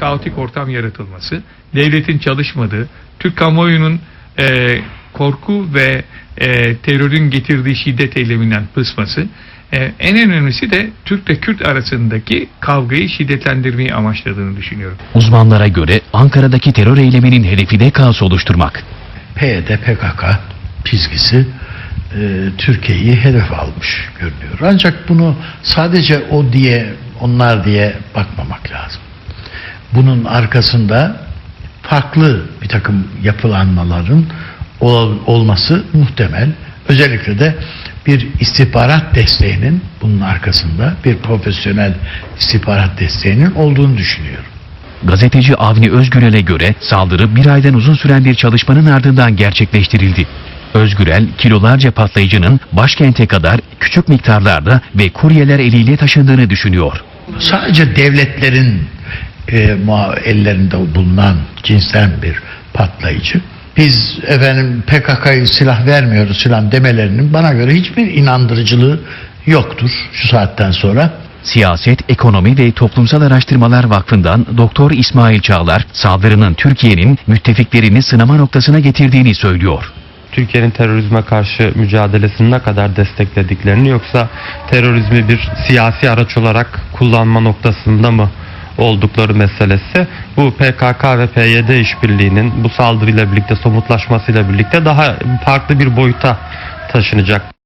kaotik ortam yaratılması, devletin çalışmadığı, Türk kamuoyunun e, korku ve e, terörün getirdiği şiddet eyleminden pısması, e, en önemlisi de Türk ile Kürt arasındaki kavgayı şiddetlendirmeyi amaçladığını düşünüyorum. Uzmanlara göre Ankara'daki terör eyleminin hedefi de kaos oluşturmak. PYD PKK çizgisi e, Türkiye'yi hedef almış görünüyor. Ancak bunu sadece o diye onlar diye bakmamak lazım. Bunun arkasında farklı bir takım yapılanmaların ol- olması muhtemel. Özellikle de bir istihbarat desteğinin bunun arkasında bir profesyonel istihbarat desteğinin olduğunu düşünüyorum. Gazeteci Avni Özgürel'e göre saldırı bir aydan uzun süren bir çalışmanın ardından gerçekleştirildi. Özgürel, kilolarca patlayıcının başkente kadar küçük miktarlarda ve kuryeler eliyle taşındığını düşünüyor. sadece devletlerin e, ellerinde bulunan cinsten bir patlayıcı. Biz efendim PKK'yı silah vermiyoruz filan demelerinin bana göre hiçbir inandırıcılığı yoktur şu saatten sonra. Siyaset, Ekonomi ve Toplumsal Araştırmalar Vakfı'ndan Doktor İsmail Çağlar, saldırının Türkiye'nin müttefiklerini sınama noktasına getirdiğini söylüyor. Türkiye'nin terörizme karşı mücadelesini ne kadar desteklediklerini yoksa terörizmi bir siyasi araç olarak kullanma noktasında mı oldukları meselesi bu PKK ve PYD işbirliğinin bu saldırıyla birlikte somutlaşmasıyla birlikte daha farklı bir boyuta taşınacak.